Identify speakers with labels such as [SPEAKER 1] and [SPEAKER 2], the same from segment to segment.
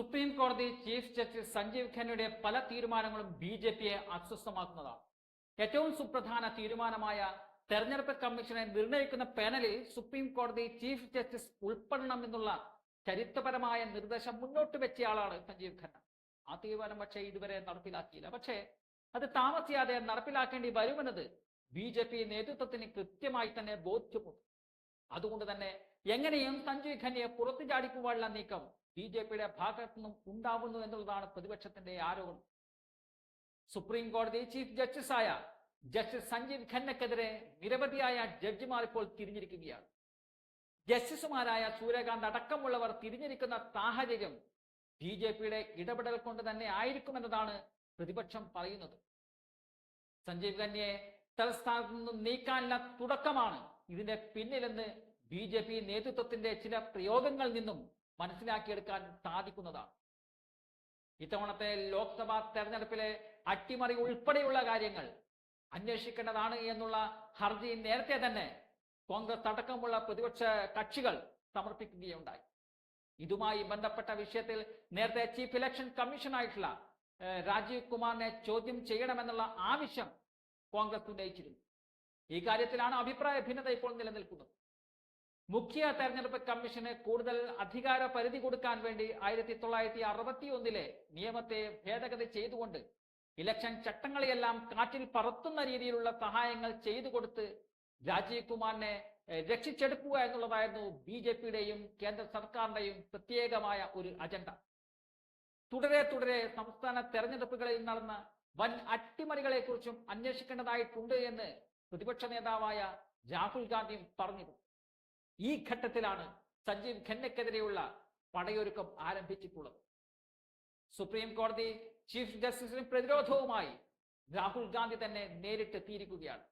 [SPEAKER 1] Supreme കോടതി chief justice Sanjeev ഖന്നയുടെ പല തീരുമാനങ്ങളും ബി ജെ പിയെ അസ്വസ്ഥമാക്കുന്നതാണ്. ഏറ്റവും സുപ്രധാന തീരുമാനമായ തെരഞ്ഞെടുപ്പ് കമ്മീഷനെ നിർണയിക്കുന്ന പാനലിൽ സുപ്രീം കോടതി ചീഫ് ജസ്റ്റിസ് ഉൾപ്പെടണമെന്നുള്ള ചരിത്രപരമായ നിർദ്ദേശം മുന്നോട്ട് വെച്ചയാളാണ് സഞ്ജീവ് ഖന്ന. ആ തീരുമാനം പക്ഷേ ഇതുവരെ നടപ്പിലാക്കിയില്ല. പക്ഷേ അത് താമസിയാതെ നടപ്പിലാക്കേണ്ടി വരുമെന്നത് ബി ജെ പി നേതൃത്വത്തിന് കൃത്യമായി തന്നെ ബോധ്യമുണ്ട്. അതുകൊണ്ട് തന്നെ എങ്ങനെയും സഞ്ജയ് ഖന്നയെ പുറത്തു ചാടിക്കുവാനുള്ള നീക്കം ബി ജെ പിയുടെ ഭാഗത്തു നിന്നും ഉണ്ടാവുന്നു എന്നുള്ളതാണ് പ്രതിപക്ഷത്തിന്റെ ആരോപണം. സുപ്രീം കോടതി ചീഫ് ജസ്റ്റിസായ ജസ്റ്റിസ് സഞ്ജീവ് ഖന്നക്കെതിരെ നിരവധിയായ ജഡ്ജിമാർ ഇപ്പോൾ തിരിഞ്ഞിരിക്കുകയാണ്. ജസ്റ്റിസുമാരായ സൂര്യകാന്ത് അടക്കമുള്ളവർ തിരിഞ്ഞിരിക്കുന്ന സാഹചര്യം ബി ജെ പിയുടെ ഇടപെടൽ കൊണ്ട് തന്നെ ആയിരിക്കുമെന്നതാണ് പ്രതിപക്ഷം പറയുന്നത്. സഞ്ജീവ് ഖന്നയെ തലസ്ഥാനത്ത് നിന്നും നീക്കാനുള്ള തുടക്കമാണ് ഇതിന്റെ പിന്നിലെന്ന് ബി ജെ പി നേതൃത്വത്തിന്റെ ചില പ്രയോഗങ്ങളിൽ നിന്നും മനസ്സിലാക്കിയെടുക്കാൻ സാധിക്കുന്നതാണ്. ഇത്തവണത്തെ ലോക്സഭാ തെരഞ്ഞെടുപ്പിലെ അട്ടിമറി ഉൾപ്പെടെയുള്ള കാര്യങ്ങൾ അന്വേഷിക്കേണ്ടതാണ് എന്നുള്ള ഹർജി നേരത്തെ തന്നെ കോൺഗ്രസ് അടക്കമുള്ള പ്രതിപക്ഷ കക്ഷികൾ സമർപ്പിക്കുകയുണ്ടായി. ഇതുമായി ബന്ധപ്പെട്ട വിഷയത്തിൽ നേരത്തെ ചീഫ് ഇലക്ഷൻ കമ്മീഷനായിട്ടുള്ള രാജീവ് കുമാറിനെ ചോദ്യം ചെയ്യണമെന്നുള്ള ആവശ്യം കോൺഗ്രസ് ഉന്നയിച്ചിരുന്നു. ഈ കാര്യത്തിലാണ് അഭിപ്രായ ഭിന്നത ഇപ്പോൾ നിലനിൽക്കുന്നത്. മുഖ്യ തെരഞ്ഞെടുപ്പ് കമ്മീഷന് കൂടുതൽ അധികാര പരിധി കൊടുക്കാൻ വേണ്ടി ആയിരത്തി തൊള്ളായിരത്തി അറുപത്തി ഒന്നിലെ നിയമത്തെ ഭേദഗതി ചെയ്തുകൊണ്ട് ഇലക്ഷൻ ചട്ടങ്ങളെയെല്ലാം കാറ്റിൽ പറത്തുന്ന രീതിയിലുള്ള സഹായങ്ങൾ ചെയ്തു കൊടുത്ത് രാജീവ് കുമാറിനെ രക്ഷിച്ചെടുക്കുക എന്നുള്ളതായിരുന്നു ബി ജെ പിയുടെയും കേന്ദ്ര സർക്കാരിന്റെയും പ്രത്യേകമായ ഒരു അജണ്ട. തുടരെ തുടരെ സംസ്ഥാന തെരഞ്ഞെടുപ്പുകളിൽ നടന്ന വൻ അട്ടിമറികളെ കുറിച്ചും അന്വേഷിക്കേണ്ടതായിട്ടുണ്ട് എന്ന് പ്രതിപക്ഷ നേതാവായ രാഹുൽ ഗാന്ധിയും പറഞ്ഞിരുന്നു. ഈ ഘട്ടത്തിലാണ് സഞ്ജീവ് ഖന്നയ്ക്കെതിരെയുള്ള പടയൊരുക്കം ആരംഭിച്ചിട്ടുള്ളത്. സുപ്രീം കോടതി ചീഫ് ജസ്റ്റിസിന് പ്രതിരോധവുമായി രാഹുൽ ഗാന്ധി തന്നെ നേരിട്ട് നേരിട്ടെത്തിയിരിക്കുകയാണ്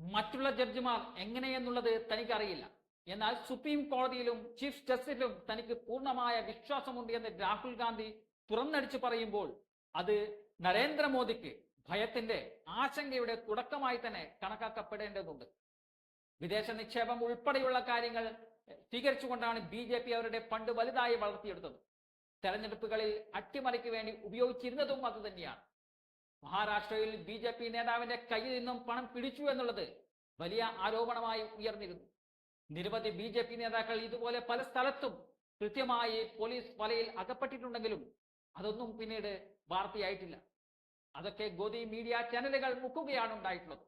[SPEAKER 1] മറ്റുള്ള ജഡ്ജിമാർ എങ്ങനെയെന്നുള്ളത് തനിക്കറിയില്ല. എന്നാൽ സുപ്രീം കോടതിയിലും ചീഫ് ജസ്റ്റിസിലും തനിക്ക് പൂർണമായ വിശ്വാസമുണ്ട് എന്ന് രാഹുൽ ഗാന്ധി തുറന്നടിച്ചു പറയുമ്പോൾ അത് നരേന്ദ്രമോദിക്ക് ഭയത്തിന്റെ ആശങ്കയുടെ തുടക്കമായി തന്നെ കണക്കാക്കപ്പെടേണ്ടതുണ്ട്. വിദേശ നിക്ഷേപം ഉൾപ്പെടെയുള്ള കാര്യങ്ങൾ സ്വീകരിച്ചുകൊണ്ടാണ് ബി ജെ പി അവരുടെ ഫണ്ട് വലുതായി വളർത്തിയെടുത്തത്. തെരഞ്ഞെടുപ്പുകളിൽ അട്ടിമറിക്ക് വേണ്ടി ഉപയോഗിച്ചിരുന്നതും അത് തന്നെയാണ്. മഹാരാഷ്ട്രയിൽ ബി ജെ പി നേതാവിന്റെ കയ്യിൽ നിന്നും പണം പിടിച്ചു എന്നുള്ളത് വലിയ ആരോപണമായി ഉയർന്നിരുന്നു. നിരവധി ബി ജെ പി നേതാക്കൾ ഇതുപോലെ പല സ്ഥലത്തും കൃത്യമായി പോലീസ് വലയിൽ അകപ്പെട്ടിട്ടുണ്ടെങ്കിലും അതൊന്നും പിന്നീട് വാർത്തയായിട്ടില്ല. അതൊക്കെ ഗോദി മീഡിയ ചാനലുകൾ മുക്കുകയാണ് ഉണ്ടായിട്ടുള്ളത്.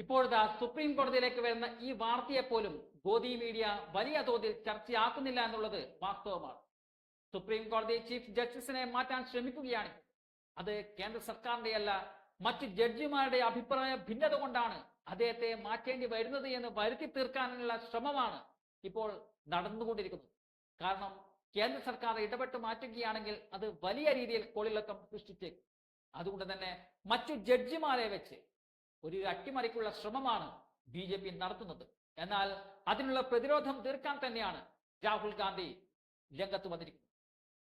[SPEAKER 1] ഇപ്പോഴത്തെ സുപ്രീം കോടതിയിലേക്ക് വരുന്ന ഈ വാർത്തയെ പോലും ഗോദി മീഡിയ വലിയ തോതിൽ ചർച്ചയാക്കുന്നില്ല എന്നുള്ളത് വാസ്തവമാണ്. സുപ്രീം കോടതി ചീഫ് ജസ്റ്റിസിനെ മാറ്റാൻ ശ്രമിക്കുകയാണ്. അത് കേന്ദ്ര സർക്കാരിന്റെ അല്ല മറ്റ് ജഡ്ജിമാരുടെ അഭിപ്രായ ഭിന്നത കൊണ്ടാണ് അദ്ദേഹത്തെ മാറ്റേണ്ടി വരുന്നത് എന്ന് വരുത്തി തീർക്കാനുള്ള ശ്രമമാണ് ഇപ്പോൾ നടന്നുകൊണ്ടിരിക്കുന്നത്. കാരണം കേന്ദ്ര സർക്കാർ ഇടപെട്ട് മാറ്റുകയാണെങ്കിൽ അത് വലിയ രീതിയിൽ കൊളിളക്കം സൃഷ്ടിച്ചേക്കും. അതുകൊണ്ട് തന്നെ മറ്റു ജഡ്ജിമാരെ വെച്ച് ഒരു അട്ടിമറിക്കുള്ള ശ്രമമാണ് ബി ജെ പി നടത്തുന്നത്. എന്നാൽ അതിനുള്ള പ്രതിരോധം തീർക്കാൻ തന്നെയാണ് രാഹുൽ ഗാന്ധി രംഗത്ത് വന്നിരിക്കുന്നത്.